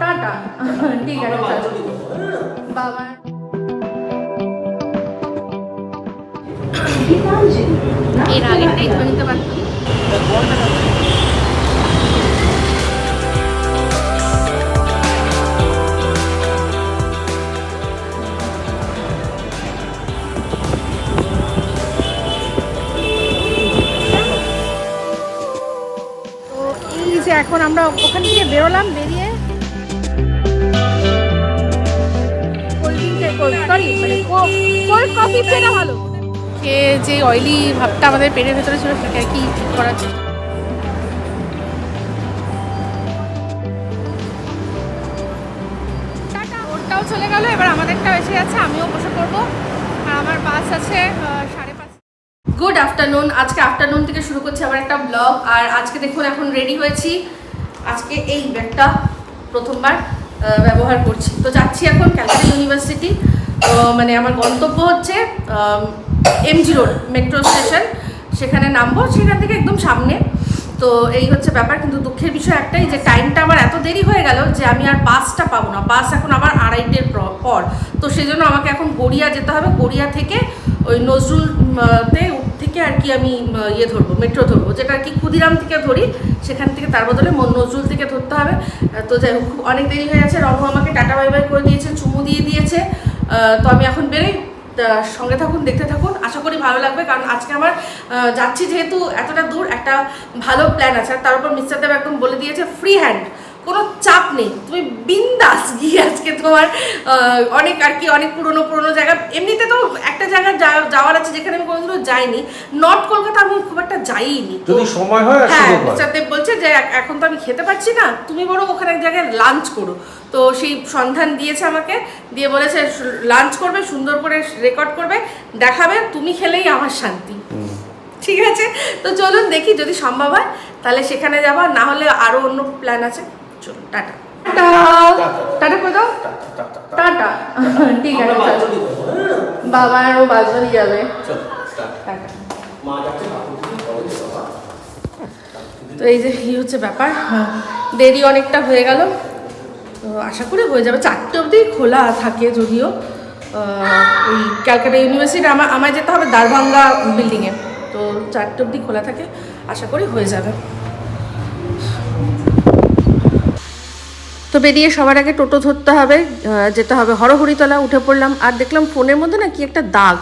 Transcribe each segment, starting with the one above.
Tata. ঠিক আছে বাবা। এর আগেরটাই ধরে নিতে পারতাম। এই যে এখন আমরা ওখান থেকে বেরোলাম বেরিয়ে সরি মানে কোল্ড কফি পেটা ভালো। খেয়ে যে অয়েলি ভাবটা আমাদের পেটের ভেতরে ছিল সেটা কি ঠিক করার চেষ্টা চলে গেল এবার আমাদেরটাও এসে যাচ্ছে আমিও বসে পড়ব। আর আমার বাস আছে সাড়ে পাঁচ গুড আফটারনুন আজকে আফটারনুন থেকে শুরু করছি আমার একটা ব্লগ আর আজকে দেখুন এখন রেডি হয়েছি। আজকে এই ব্যাগটা প্রথমবার ব্যবহার করছি। তো যাচ্ছি এখন ক্যালকাটা ইউনিভার্সিটি। মানে আমার গন্তব্য হচ্ছে এমজি রোড মেট্রো স্টেশন সেখানে নামবো, সেখান থেকে একদম সামনে। তো এই হচ্ছে ব্যাপার, কিন্তু দুঃখের বিষয় একটাই যে টাইমটা আমার এত দেরি হয়ে গেল যে আমি আর বাসটা পাবো না। বাস এখন আবার আড়াইটের পর তো সেই জন্য আমাকে এখন গড়িয়া যেতে হবে। গড়িয়া থেকে ওই নজরুলতে থেকে আর কি আমি ইয়ে ধরবো মেট্রো ধরবো। যেটা আর কি ক্ষুদিরাম থেকে ধরি, সেখান থেকে তার বদলে নজরুল থেকে ধরতে হবে। তো যাই হোক অনেক দেরি হয়ে গেছে। রঘু আমাকে টাটা বাই বাই করে দিয়েছে, চুমু দিয়ে দিয়েছে। তো আমি এখন বেরোই। সঙ্গে থাকুন, দেখতে থাকুন। আশা করি ভালো লাগবে, কারণ আজকে আমার যাচ্ছি যেহেতু এতটা দূর, একটা ভালো প্ল্যান আছে। আর তার উপর মিস্টার দেব একদম বলে দিয়েছে ফ্রি হ্যান্ড কোনো চাপ নেই। তুমি বিন্দাস গিয়ে আজকে তোমার অনেক আর কি অনেক পুরনো পুরনো জায়গা। এমনিতে তো একটা জায়গা যাওয়ার আছে যেখানে আমি কোনোদিনও যাইনি। নর্থ কলকাতা আমি খুব একটা যাইনি। যদি সময় হয় হ্যাঁ বলছে যে এখন তো আমি খেতে পারছি না। তুমি বরং ওখানে এক জায়গায় লাঞ্চ করো। তো সেই সন্ধান দিয়েছে আমাকে। দিয়ে বলেছে লাঞ্চ করবে সুন্দর করে রেকর্ড করবে দেখাবে তুমি খেলেই আমার শান্তি। ঠিক আছে? তো চলুন দেখি যদি সম্ভব হয় তাহলে সেখানে যাব। না হলে আরও অন্য প্ল্যান আছে। চলুন টাটা। টাটা। করে দাও? টাটা। ঠিক আছে চলো। বাবা আর ও যাবে। তো এই যে এই হচ্ছে ব্যাপার। হ্যাঁ, দেরি অনেকটা হয়ে গেল। তো আশা করি হয়ে যাবে। চারটে অবধি খোলা থাকে যদিও। ওই ক্যালকাটা ইউনিভার্সিটি আমার আমায় যেতে হবে দারভাঙ্গা বিল্ডিংয়ে তো চারটে অবধি খোলা থাকে। আশা করি হয়ে যাবে। তো বেরিয়ে সবার আগে টোটো ধরতে হবে যেতে হবে। হরহরিতলা উঠে পড়লাম, আর দেখলাম ফোনের মধ্যে না কি একটা দাগ।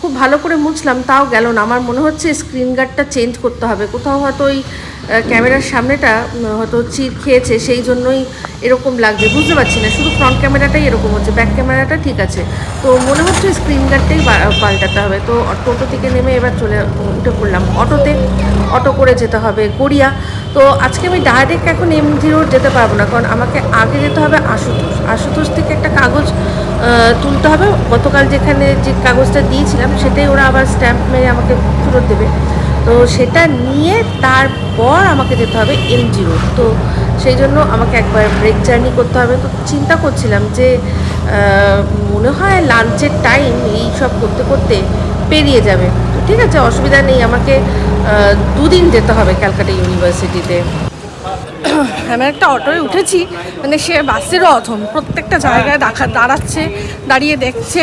খুব ভালো করে মুছলাম, তাও গেল না। আমার মনে হচ্ছে স্ক্রিন গার্ডটা চেঞ্জ করতে হবে। কোথাও হয়তো ওই ক্যামেরার সামনেটা হয়তো চির খেয়েছে, সেই জন্যই এরকম লাগছে। বুঝতে পারছি না, শুধু ফ্রন্ট ক্যামেরাটাই এরকম হচ্ছে ব্যাক ক্যামেরাটা ঠিক আছে। তো মনে হচ্ছে স্ক্রিন গার্ডটাই পাল্টাতে হবে। তো টোটো থেকে নেমে এবার চলে, উঠে পড়লাম। অটোতে অটো করে যেতে হবে গড়িয়া। তো আজকে আমি ডাইরেক্ট এখন এম জি রোড যেতে পারব না, কারণ আমাকে আগে যেতে হবে আশুতোষ। আশুতোষ থেকে একটা কাগজ তুলতে হবে। গতকাল যেখানে যে কাগজটা দিয়েছিলাম, সেটাই ওরা আবার স্ট্যাম্প মেরে আমাকে ফেরত দেবে। তো সেটা নিয়ে তারপর আমাকে যেতে হবে এম জি রোড তো সেই জন্য আমাকে একবার ব্রেক জার্নি করতে হবে। তো চিন্তা করছিলাম যে মনে হয় লাঞ্চের টাইম এই সব করতে করতে পেরিয়ে যাবে। তো ঠিক আছে, অসুবিধা নেই। আমাকে দুদিন যেতে হবে ক্যালকাটা ইউনিভার্সিটিতে। আমি একটা অটোয় উঠেছি মানে সে বাসেরও অথম প্রত্যেকটা জায়গায় দেখা দাঁড়াচ্ছে, দাঁড়িয়ে দেখছে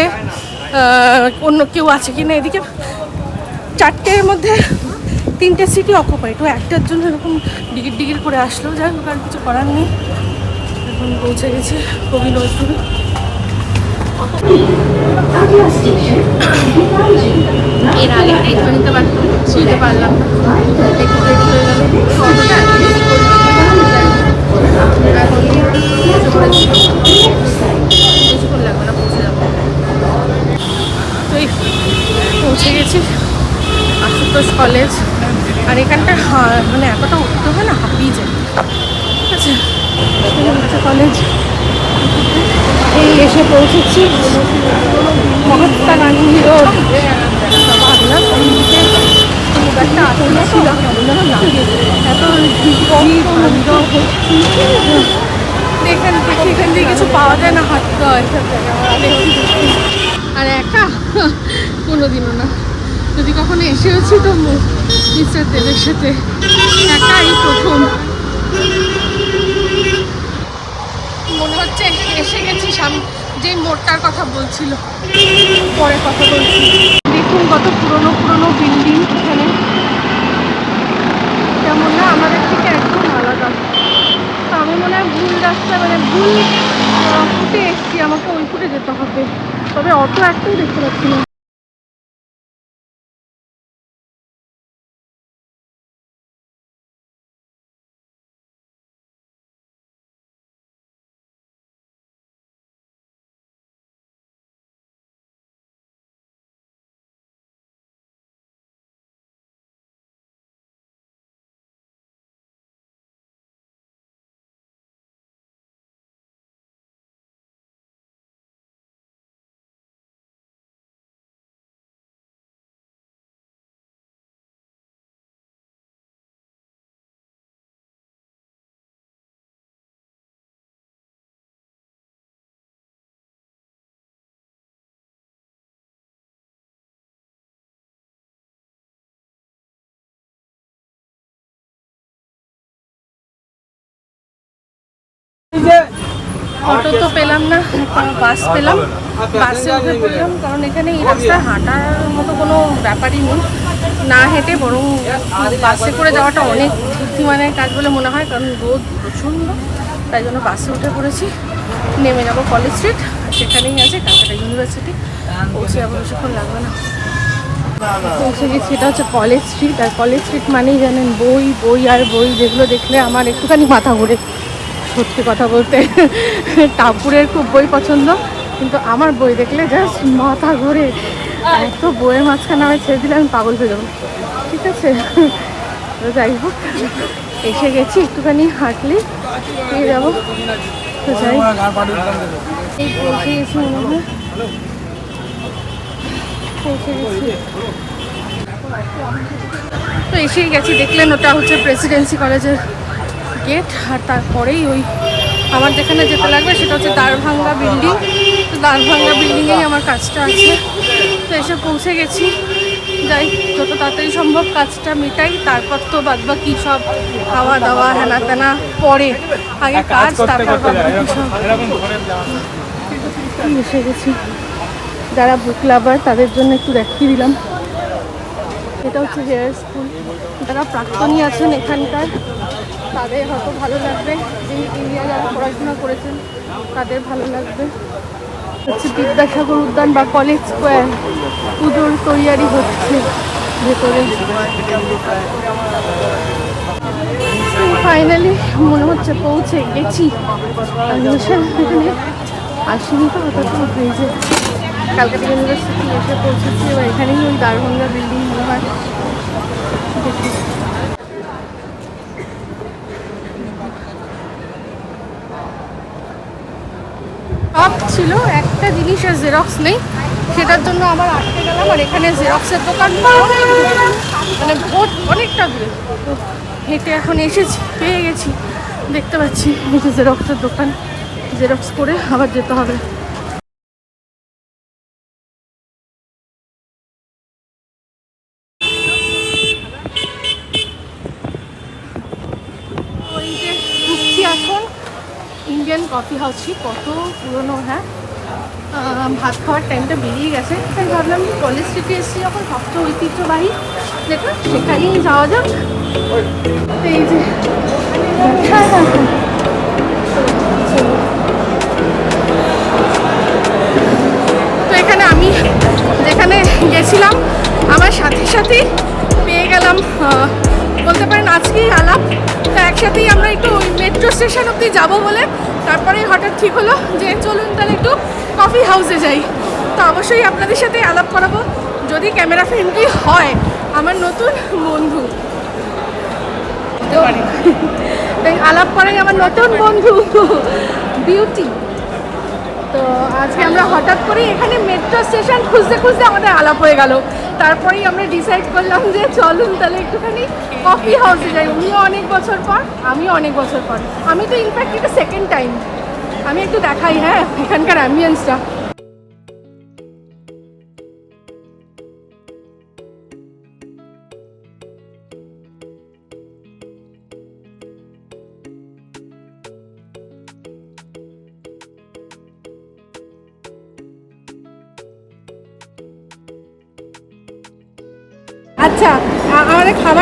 অন্য কেউ আছে কি না এদিকে। চারটের মধ্যে তিনটে সিটি অকুপাইড ও একটার জন্য এরকম ডিগির ডিগির করে আসলো, যাই হোক, আর কিছু করার নেই। এখন পৌঁছে গেছে কবি নজরুল। এর আগে ধরে নিতে পারতাম শুনতে পারলাম দেরি হয়ে গেল তো অতটা দেরি করলাম না। এখন বসে পড়েছি বেশিক্ষণ লাগবে না পৌঁছে যাব তো এই পৌঁছে গেছি আশুতোষ কলেজ আর এখানটা হা- মানে এতটা উঠতে হয় না হাঁপিয়ে যায় ঠিক আছে এই হচ্ছে কলেজ এই এসে পৌঁছেছি। মহাত্মা গান্ধী রোড একটা এখান থেকে কিছু পাওয়া যায় না আর একা? কোনোদিনও না। যদি কখনো এসেওছি তো মিস্টার দেবের সাথে। একা মোড়টার কথা বলছিল। পরে কথা বলছি। দেখুন কত পুরনো পুরনো বিল্ডিং এখানে। কেমন না আমাদের থেকে একদম আলাদা। তো আমি মনে হয় ভুল রাস্তা মানে ভুল ফুটে এসছি, আমাকে ওই ফুটে যেতে হবে। তবে অত একটাই দেখতে পাচ্ছি না। অটো তো পেলাম না বাস পেলাম। বাসে উঠে পড়লাম, কারণ এখানে এই রাস্তায় হাঁটার মতো কোনো ব্যাপারই নেই। না হেঁটে বরং বাসে করে যাওয়াটা অনেক বুদ্ধিমানের কাজ বলে মনে হয়, কারণ রোদ প্রচণ্ড, তাই জন্য বাসে উঠে পড়েছি। নেমে যাব কলেজ স্ট্রিট সেখানেই আছে ক্যালকাটা ইউনিভার্সিটি পৌঁছে যাব বেশিক্ষণ লাগবে না। পৌঁছে গেছি এটা হচ্ছে কলেজ স্ট্রিট আর কলেজ স্ট্রিট মানেই জানেন, বই বই আর বই, যেগুলো দেখলে আমার একটুখানি মাথা ঘুরে। সত্যি কথা বলতে টাপুরের খুব বই পছন্দ, কিন্তু আমার বই দেখলে জাস্ট মাথা ঘুরে। এত বইয়ের মাঝখানে আমি ছেড়ে দিলে আমি পাগল হয়ে যাব। ঠিক আছে? যাই হোক, এসে গেছি একটুখানি হাঁটলি পেয়ে যাব। তো যাই। গেছি তো এসেই গেছি, দেখলেন ওটা হচ্ছে প্রেসিডেন্সি কলেজের গেট আর তারপরেই ওই আমার যেখানে যেতে লাগবে সেটা হচ্ছে দ্বারভাঙ্গা বিল্ডিং তো দ্বারভাঙ্গা বিল্ডিংয়েই আমার কাজটা আছে। তো এসে পৌঁছে গেছি। যাই যত তাড়াতাড়ি সম্ভব কাজটা মেটাই তারপর তো বাদ বাকি সব খাওয়া দাওয়া হেনা তেনা পরে। আগে কাজ তারপর সব। এসে গেছি। যারা বুক লাভার তাদের জন্য একটু দেখিয়ে দিলাম। এটা হচ্ছে হেয়ার স্কুল যারা প্রাক্তনী আছেন এখানকার তাদের হয়তো ভালো লাগবে। যে ইন্ডিয়া যারা পড়াশোনা করেছেন, তাদের ভালো লাগবে। হচ্ছে বিদ্যাসাগর উদ্যান বা কলেজ স্কোয়ার পুজোর তৈয়ারি হচ্ছে ভেতরে। ফাইনালি মনে হচ্ছে পৌঁছে গেছি। আসিনি তো, হঠাৎ ব্রিজে ক্যালকাটা ইউনিভার্সিটি এসে পৌঁছেছি। এবার এখানেই ওই দারভঙ্গা বিল্ডিং মনে হয়। ছিল, একটা জিনিস আর জেরক্স নেই। সেটার জন্য আবার আটকে গেলাম, আর এখানে জেরক্সের দোকান মানে ভোট অনেকটা দূরে। হেঁটে এখন এসেছি, পেয়ে গেছি। দেখতে পাচ্ছি জেরক্সের দোকান। জেরক্স করে আবার যেতে হবে ওই যে ঢুকছি এখন কফি হাউসটি কত পুরনো হ্যাঁ? ভাত খাওয়ার টাইমটা বেরিয়ে গেছে। তাই ভাবলাম কলেজ স্ট্রিটে এসেছি যখন সবচেয়ে ঐতিহ্যবাহী দেখুন সেখানেই যাওয়া যাক। এই যে হ্যাঁ হ্যাঁ হ্যাঁ। তো এখানে আমি যেখানে গেছিলাম, আমার সাথে সাথে পেয়ে গেলাম বলতে পারেন আজকেই আলাপ। তো একসাথেই আমরা একটু মেট্রো স্টেশন অব্দি যাব বলে। তারপরে হঠাৎ ঠিক হলো যে চলুন তাহলে একটু কফি হাউসে যাই। তো অবশ্যই আপনাদের সাথে আলাপ করাবো। যদি ক্যামেরা ফ্রেন্ডলি হয় আমার নতুন বন্ধু। আলাপ করাই আমার নতুন বন্ধু। বিউটি তো আজকে আমরা হঠাৎ করে এখানে মেট্রো স্টেশন খুঁজতে খুঁজতে আমাদের আলাপ হয়ে গেল। তারপরেই আমরা ডিসাইড করলাম যে চলুন তাহলে একটুখানি কফি হাউসে যাই। উনিও অনেক বছর পর, আমিও অনেক বছর পর। আমি তো ইনফ্যাক্ট এটা সেকেন্ড টাইম আমি একটু দেখাই হ্যাঁ এখানকার অ্যাম্বিয়েন্সটা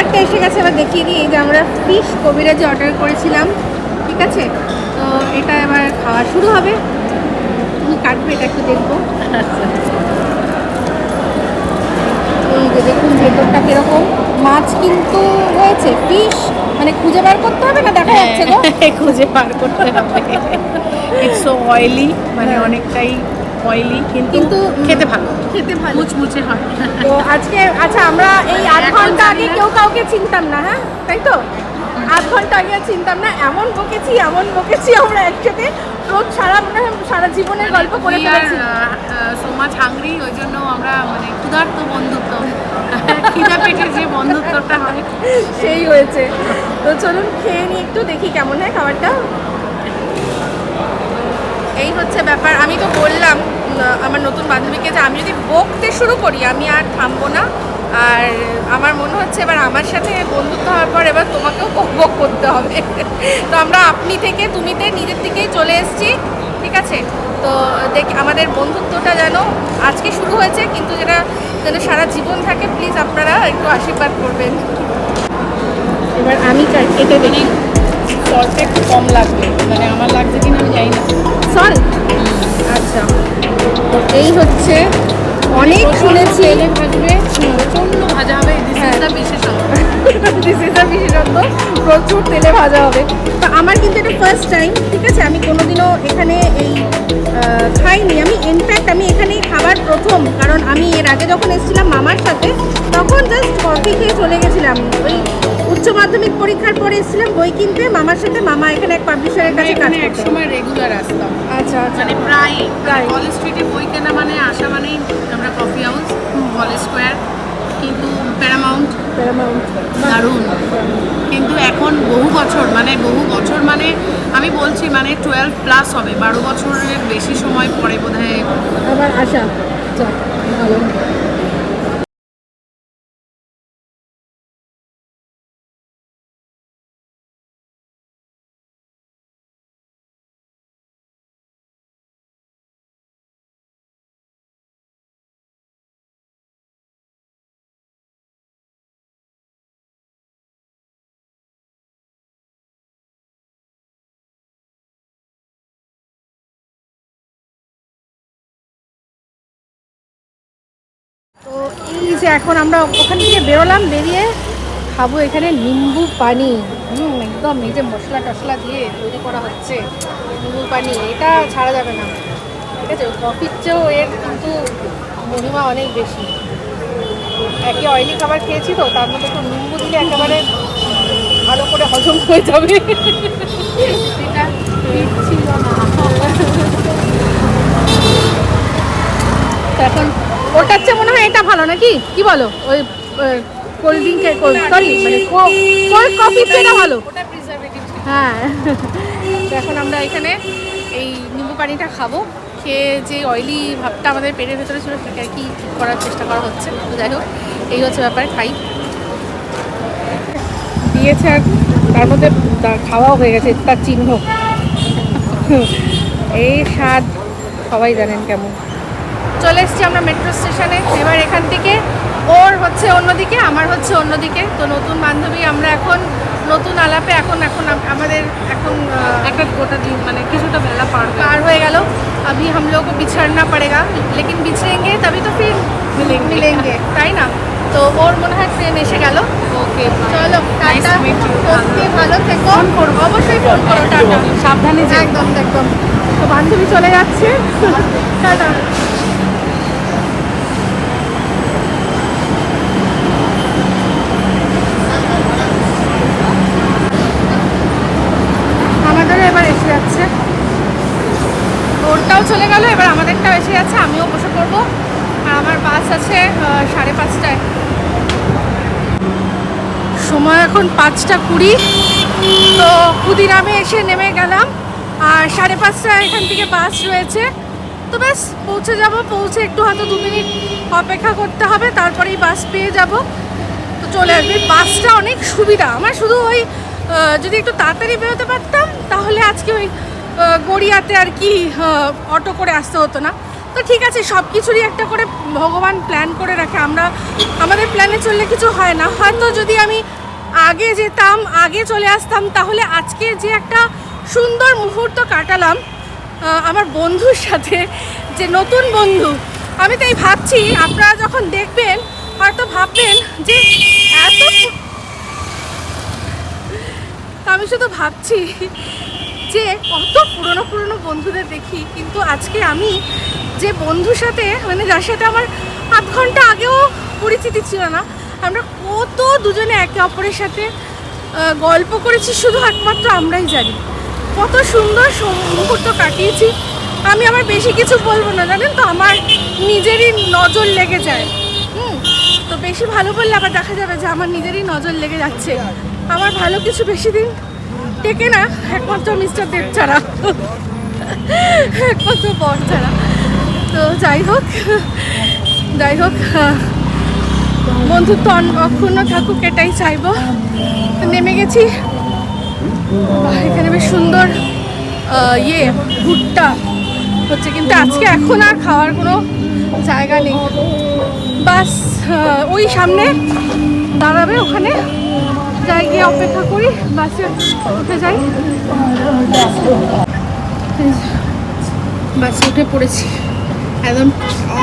খাবারটা এসে গেছে এবার দেখিয়ে দিই। যে আমরা ফিশ কবিরাজি অর্ডার করেছিলাম ঠিক আছে? তো এটা এবার খাওয়া শুরু হবে। তুমি কাটবে এটা একটু দেখব। এই যে দেখুন ভেতরটা কীরকম। মাছ কিন্তু হয়েছে ফিশ মানে খুঁজে বার করতে হবে না? দেখা যাচ্ছে হ্যাঁ, খুঁজে বার করতে হবে। ইটস অয়েলি মানে হ্যাঁ। অনেকটাই অয়েলি কিন্তু খেতে ভালো। খেতে ভালো। মুচমুচে হয়। তো আজকে আচ্ছা আমরা এই আধ ঘণ্টা আগে কেউ কাউকে চিনতাম না হ্যাঁ? তাই তো? আধ ঘণ্টা আগে চিনতাম না এমন বকেছি এমন বকেছি আমরা একসাথে। রোজ সারা মনে সারা জীবনের গল্প করে ফেলেছি। uh, uh, so ওই জন্য আমরা মানে ক্ষুধার্ত বন্ধুত্ব খিদা পেটের যে বন্ধুত্বটা হয়। সেই হয়েছে। তো চলুন খেয়ে নিই একটু দেখি কেমন হয় খাবারটা। এই হচ্ছে ব্যাপার। আমি তো বললাম আমার নতুন বান্ধবীকে যে আমি যদি বকতে শুরু করি, আমি আর থামবো না। আর আমার মনে হচ্ছে এবার আমার সাথে বন্ধুত্ব হওয়ার পর এবার তোমাকেও বক করতে হবে। তো আমরা আপনি থেকে তুমিতে নিজের থেকেই চলে এসেছি, ঠিক আছে? তো দেখ, আমাদের বন্ধুত্বটা যেন আজকে শুরু হয়েছে, কিন্তু যেটা যেন সারা জীবন থাকে প্লিজ আপনারা একটু আশীর্বাদ করবেন। এবার আমি কেটে দেখি সল্টটা একটু কম লাগবে। মানে আমার লাগছে কিনা আমি জানি না। সল্ট আচ্ছা। তো এই হচ্ছে অনেক শুনেছি। তেলে ভাজবে প্রচণ্ড ভাজা হবে দিস হ্যাঁ। ইজ বিশেষত্ব। প্রচুর তেলে ভাজা হবে। তো আমার কিন্তু এটা ফার্স্ট টাইম ঠিক আছে? আমি কোনোদিনও এখানে এই খাইনি। আমি ইনফ্যাক্ট আমি এখানে খাবার প্রথম কারণ আমি এর আগে যখন এসেছিলাম মামার সাথে তখন জাস্ট কফি খেয়ে চলে গেছিলাম। ওই উচ্চ মাধ্যমিক পরীক্ষার পরে এসেছিলাম বই কিনতে। মামার সাথে মামা এখানে এক পাবলিশারের কাছে কাজ এখানে এক সময় রেগুলার আসতাম আচ্ছা আচ্ছা। মানে প্রায় প্রায়। কলেজ স্ট্রিটে বই কেনা মানে আসা মানেই আমরা কফি হাউস কলেজ স্কোয়ার কিন্তু প্যারামাউন্ট প্যারামাউন্ট দারুণ। কিন্তু এখন বহু বছর মানে বহু বছর মানে আমি বলছি মানে টুয়েলভ প্লাস হবে। বারো বছরের বেশি সময় পরে বোধ হয় আবার যাক, ভালো। তো এই যে এখন আমরা ওখান থেকে বেরোলাম, বেরিয়ে খাব এখানে নিম্বু পানি। হুম, একদম এই যে মশলা টশলা দিয়ে তৈরি করা হচ্ছে নিম্বু পানি, এটা ছাড়া যাবে না। ঠিক আছে কফির চেয়েও এর কিন্তু মহিমা অনেক বেশি। একই অয়েলি খাবার খেয়েছি তো, তার মধ্যে একটু নিম্বু দিলে একেবারে ভালো করে হজম হয়ে যাবে। এটা ছিল না তো এখন চেয়ে মনে হয় এটা ভালো নাকি? কি বলো? ওই কোল্ড ড্রিঙ্কের সরি মানে কোল্ড কফির চেয়ে ভালো। ওটা প্রিজারভেটিভ হ্যাঁ। তো এখন আমরা এখানে এই নিম্বু পানিটা খাব। খেয়ে যে অয়েলি ভাবটা আমাদের পেটের ভেতরে ছিল সেটা আর কি করার চেষ্টা করা হচ্ছে। তো যাই হোক এই হচ্ছে ব্যাপার খাই। দিয়েছে আর তার মধ্যে খাওয়াও হয়ে গেছে তার চিহ্ন। এই স্বাদ সবাই জানেন কেমন। চলে এসেছি আমরা মেট্রো স্টেশনে এবার এখান থেকে ওর হচ্ছে অন্যদিকে আমার হচ্ছে অন্যদিকে তো নতুন বান্ধবী আমরা এখন নতুন আলাপে এখন এখন আম- আমাদের এখন আহ, একটা গোটা দিন মানে কিছুটা বেলা পার হয়ে पार हो गया अभी हम लोग को बिछड़ना पड़ेगा लेकिन बिछड़ेंगे तभी तो फिर मिलेंगे। मिलेंगे তাই না তো ওর মনে হয় ট্রেন এসে গেল ওকে চলো Nice tata to meet you. সত্যি ভালো থেকো ফোন করবো অবশ্যই ফোন করো টাটা সাবধানে যেও। একদম একদম তো বান্ধবী চলে যাচ্ছে টাটা আছে সাড়ে পাঁচটায়। সময় এখন পাঁচটা কুড়ি। তো ক্ষুদিরামে এসে নেমে গেলাম আর সাড়ে পাঁচটায় এখান থেকে বাস রয়েছে। তো ব্যাস, পৌঁছে যাব, পৌঁছে একটু হয়তো দু মিনিট অপেক্ষা করতে হবে, তারপরেই বাস পেয়ে যাব। তো চলে আসবে। বাসটা অনেক সুবিধা। আমার শুধু ওই যদি একটু তাড়াতাড়ি বেরোতে পারতাম, তাহলে আজকে ওই গড়িয়াতে আর কি অটো করে আসতে হতো না। তো ঠিক আছে, সব কিছুরই একটা করে ভগবান প্ল্যান করে রাখে। আমরা, আমাদের প্ল্যানে চললে কিছু হয় না। হয়তো যদি আমি আগে যেতাম, আগে চলে আসতাম, তাহলে আজকে যে একটা সুন্দর মুহূর্ত কাটালাম আমার বন্ধুর সাথে, যে নতুন বন্ধু, আমি তাই ভাবছি, আপনারা যখন দেখবেন, হয়তো ভাববেন যে এত আমি শুধু ভাবছি যে কত পুরনো পুরনো বন্ধুদের দেখি, কিন্তু আজকে আমি যে বন্ধুর সাথে মানে যার সাথে আমার আধ ঘণ্টা আগেও পরিচিতি ছিল না, আমরা কত দুজনে একে অপরের সাথে গল্প করেছি, শুধু একমাত্র আমরাই জানি। কত সুন্দর মুহূর্ত কাটিয়েছি। আমি আমার বেশি কিছু বলব না, জানেন তো? আমার নিজেরই নজর লেগে যায়। হুম? তো বেশি ভালো বললে আবার দেখা যাবে যে আমার নিজেরই নজর লেগে যাচ্ছে। আমার ভালো কিছু বেশি দিন টেকে না, একমাত্র মিস্টার দেব ছাড়া একমাত্র বর ছাড়া তো যাই হোক যাই হোক বন্ধুত্ব অন- অক্ষুণ্ণ থাকুক, এটাই চাইব। নেমে গেছি। এখানে বেশ সুন্দর ইয়ে ভুট্টা। হচ্ছে কিন্তু আজকে এখন আর খাওয়ার কোনো জায়গা নেই। বাস ওই সামনে দাঁড়াবে, ওখানে যাই, গিয়ে অপেক্ষা করি, বাসে উঠে যাই। বাসে উঠে পড়েছি। একদম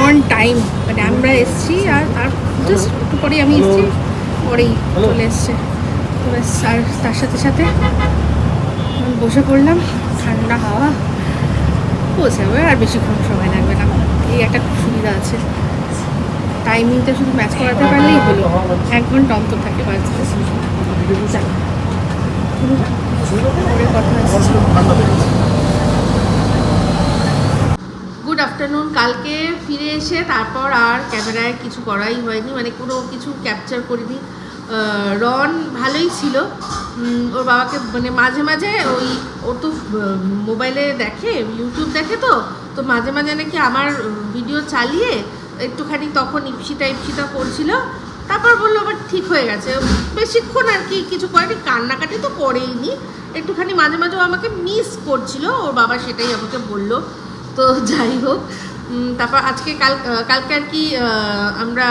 অন টাইম মানে আমরা এসছি আর তার জাস্ট একটু পরেই আমি এসছি পরেই চলে এসছে। তো আর তার সাথে সাথে বসে পড়লাম ঠান্ডা হাওয়া বসে যাবে আর বেশিক্ষণ সময় লাগবে না। এই একটা সুবিধা আছে। টাইমিংটা শুধু ম্যাচ করাতে পারলেই হলো। এক ঘণ্টা অন্তর থাকে। পরে কথা হচ্ছে গুড আফটারনুন, কালকে ফিরে এসে তারপর আর ক্যামেরায় কিছু করাই হয়নি মানে কোনো কিছু ক্যাপচার করিনি। রন ভালোই ছিল। ওর বাবাকে মানে মাঝে মাঝে ওই, ও তো মোবাইলে দেখে ইউটিউব দেখে তো তো মাঝে মাঝে নাকি আমার ভিডিও চালিয়ে একটুখানি তখন ইপসিটা ইপসিটা করছিল। তারপর বলল আবার ঠিক হয়ে গেছে। বেশিক্ষণ আর কি কিছু করেনি, কান্নাকাটি তো করেইনি। একটুখানি মাঝে মাঝে আমাকে মিস করছিল, ওর বাবা সেটাই আমাকে বলল। তো যাই হোক তারপর আজকে কাল কালকে আর কি আমরা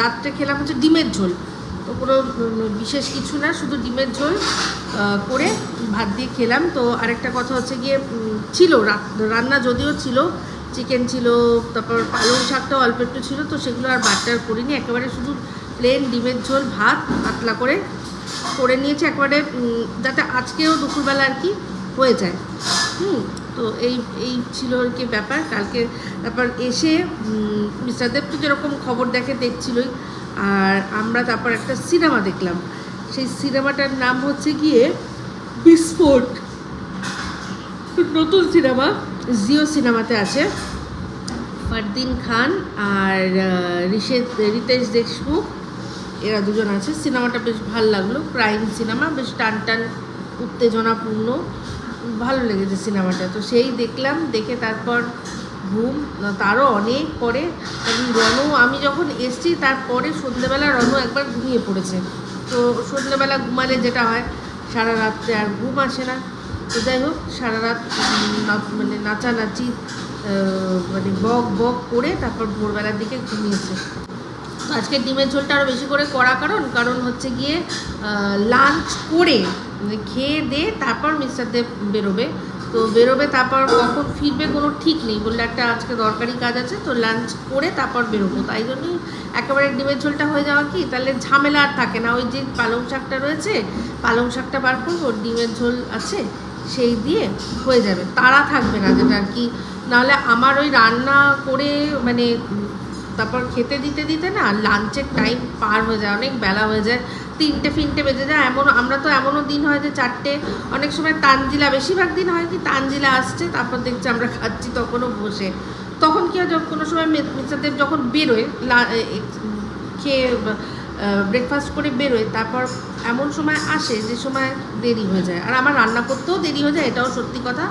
রাত্রে খেলাম হচ্ছে ডিমের ঝোল। তো কোনো বিশেষ কিছু না, শুধু ডিমের ঝোল করে ভাত দিয়ে খেলাম। তো আরেকটা কথা হচ্ছে গিয়ে ছিল রান্না যদিও ছিল, চিকেন ছিল, তারপর পালং শাকটাও অল্প একটু ছিল, তো সেগুলো আর বাটার করিনি। একেবারে শুধু প্লেন ডিমের ঝোল, ভাত, পাতলা করে করে নিয়েছি। একবারে যাতে আজকেও দুপুরবেলা আর কি হয়ে যায়। হুম তো এই এই ছিল আর কি ব্যাপার। কালকে তারপর এসে মিস্টার দেব তো যেরকম খবর দেখে দেখছিলই। আর আমরা তারপর একটা সিনেমা দেখলাম। সেই সিনেমাটার নাম হচ্ছে গিয়ে বিস্ফোট। নতুন সিনেমা, জিও সিনেমাতে আছে। ফারদিন খান আর ঋষেদ রিতেশ দেশমুখ, এরা দুজন আছে। সিনেমাটা বেশ ভালো লাগল। ক্রাইম সিনেমা, বেশ টান টান উত্তেজনাপূর্ণ। ভালো লেগেছে সিনেমাটা। তো সেই দেখলাম, দেখে তারপর ঘুম, তারও অনেক পরে রনু, আমি যখন এসছি তারপরে সন্ধ্যেবেলা রনু একবার ঘুমিয়ে পড়েছে। তো সন্ধ্যেবেলা ঘুমালে যেটা হয়, সারা রাত্রে আর ঘুম আসে না। তো যাই হোক, সারা রাত মানে নাচানাচি মানে বক বক করে তারপর ভোরবেলার দিকে ঘুমিয়েছে। আজকে ডিমের ঝোলটা আরও বেশি করে করা কারণ কারণ হচ্ছে গিয়ে লাঞ্চ করে মানে খেয়ে দিয়ে তারপর মিস্টার দেব বেরোবে। তো বেরোবে তারপর কখন ফিরবে কোনো ঠিক নেই, বললে একটা আজকে দরকারি কাজ আছে, তো লাঞ্চ করে তারপর বেরোবো। তাই জন্যই একেবারে ডিমের ঝোলটা হয়ে যাওয়া কি, তাহলে ঝামেলা আর থাকে না। ওই যে পালং শাকটা রয়েছে, পালং শাকটা বার করব, ডিমের ঝোল আছে, সেই দিয়ে হয়ে যাবে। তারা থাকবে না যেটা আর কি। নাহলে আমার ওই রান্না করে মানে তারপর খেতে দিতে দিতে না লাঞ্চের টাইম পার হয়ে যায়, অনেক বেলা হয়ে যায়, তিনটে ফিনটে বেজে যায়। এমন আমরা তো এমনও দিন হয় যে চারটে, অনেক সময় তানজিলা, বেশিরভাগ দিন হয় কি তানজিলা আসছে, তারপর দেখছি আমরা খাচ্ছি তখনও বসে। তখন কি হয় কোনো সময় মিস্টারদেব যখন বেরোয় খেয়ে ব্রেকফাস্ট করে বেরোয়, তারপর এমন সময় আসে যে সময় দেরি হয়ে যায়। আর আমার রান্না করতেও দেরি হয়ে যায়, এটাও সত্যি কথা।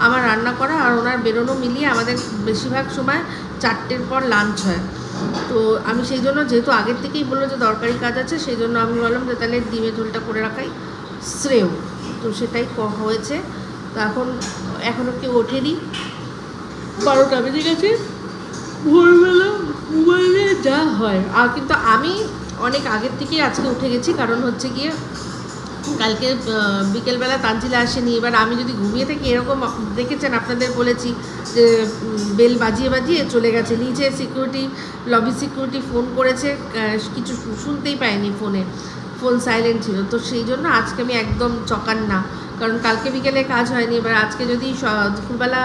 আমার রান্না করা আর ওনার বেরোনো মিলিয়ে আমাদের বেশিরভাগ সময় চারটের পর লাঞ্চ হয়। তো আমি সেই জন্য যেহেতু আগের থেকেই বলল যে দরকারি কাজ আছে সেই জন্য আমি বললাম যে তাহলে ডিমের ঝোলটা করে রাখাই। শ্রেয়। তো সেটাই ক- হয়েছে। তো এখন এখনও কেউ ওঠেনি। বারোটা বেজে গেছে। ভোরবেলা মোবাইলে যা হয়। আর কিন্তু আমি অনেক আগের থেকেই আজকে উঠে গেছি কারণ হচ্ছে গিয়ে কালকে বিকেলবেলা তানজিলা আসেনি। এবার আমি যদি ঘুমিয়ে থাকি, এরকম দেখেছেন আপনাদের বলেছি যে বেল বাজিয়ে বাজিয়ে চলে গেছে। নিচে সিকিউরিটি লবি সিকিউরিটি ফোন করেছে কিছু শুনতেই পাইনি ফোনে ফোন সাইলেন্ট ছিল। তো সেই জন্য আজকে আমি একদম চকান না। কারণ কালকে বিকেলে কাজ হয়নি। এবার আজকে যদি দুপুরবেলা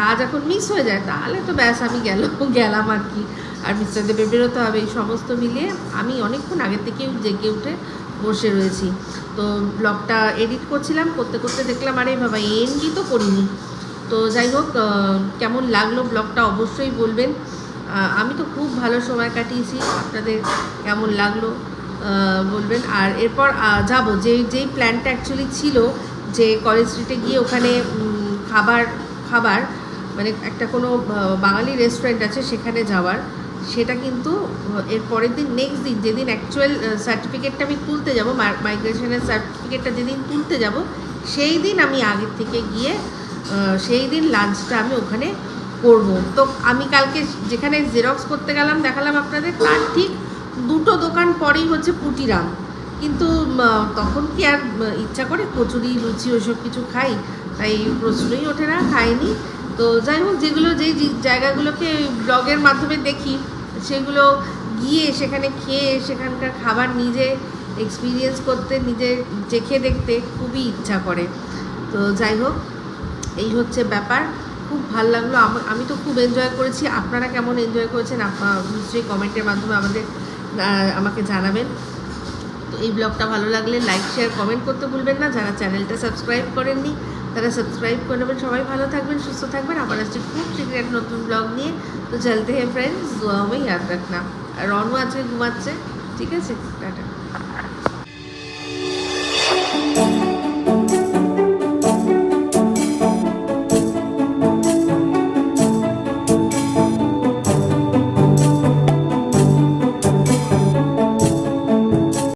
কাজ এখন মিস হয়ে যায়, তাহলে তো ব্যাস আমি গেল, গেলাম আর কি। আর মিস্টার দেবে বেরোতে হবে, এই সমস্ত মিলিয়ে আমি অনেকক্ষণ আগের থেকেই জেগে উঠে বসে রয়েছি। তো ব্লগটা এডিট করছিলাম, করতে করতে দেখলাম, আরে বাবা এনডি তো করিনি। তো যাই হোক কেমন লাগল ব্লগটা অবশ্যই বলবেন। আমি তো খুব ভালো সময় কাটিয়েছি, আপনাদের কেমন লাগল বলবেন। আর এরপর যাব যেই যেই প্ল্যানটা অ্যাকচুয়ালি ছিল, যে কলেজ স্ট্রিটে গিয়ে ওখানে খাবার খাবার মানে একটা কোনো বাঙালি রেস্টুরেন্ট আছে, সেখানে যাওয়ার। সেটা কিন্তু, এর পরের দিন নেক্সট দিন, যেদিন অ্যাকচুয়াল সার্টিফিকেটটা আমি তুলতে যাব মাইগ্রেশনের সার্টিফিকেটটা যেদিন তুলতে যাব, সেই দিন আমি আগের থেকে গিয়ে সেই দিন লাঞ্চটা আমি ওখানে করব। তো আমি কালকে যেখানে জেরক্স করতে গেলাম, দেখালাম আপনাদের, তার ঠিক দুটো দোকান পরেই হচ্ছে পুটিরাম কিন্তু তখন কি আর ইচ্ছা করে কচুরি, লুচি, ওইসব কিছু খাই, তাই প্রশ্নই ওঠে না, খাইনি। তো যাই হোক, যেগুলো যেই জায়গাগুলোকে ব্লগের মাধ্যমে দেখি, সেগুলো গিয়ে সেখানে খেয়ে, সেখানকার খাবার নিজে এক্সপিরিয়েন্স করতে, নিজে চেখে দেখতে খুবই ইচ্ছা করে। তো যাই হোক, এই হচ্ছে ব্যাপার। খুব ভালো লাগল। আম- তো খুব এনজয় করেছি। আপনারা কেমন এনজয় করেছেন নিশ্চয়ই কমেন্টের মাধ্যমে আমাদের আমাকে জানাবেন। তো এই ব্লগটা ভালো লাগলে লাইক শেয়ার কমেন্ট করতে ভুলবেন না। যারা চ্যানেলটা সাবস্ক্রাইব করেননি তারা সাবস্ক্রাইব করে নেবেন। সবাই ভালো থাকবেন, সুস্থ থাকবেন। আবার আসছে খুব শীঘ্রই একটা নতুন ব্লগ নিয়ে। তো চলতে হ্যাঁ ফ্রেন্ডস দোয়া হয়ে ইয়াদ রাখনা। আর রনও আজকে ঘুমাচ্ছে। ঠিক আছে? টাটা।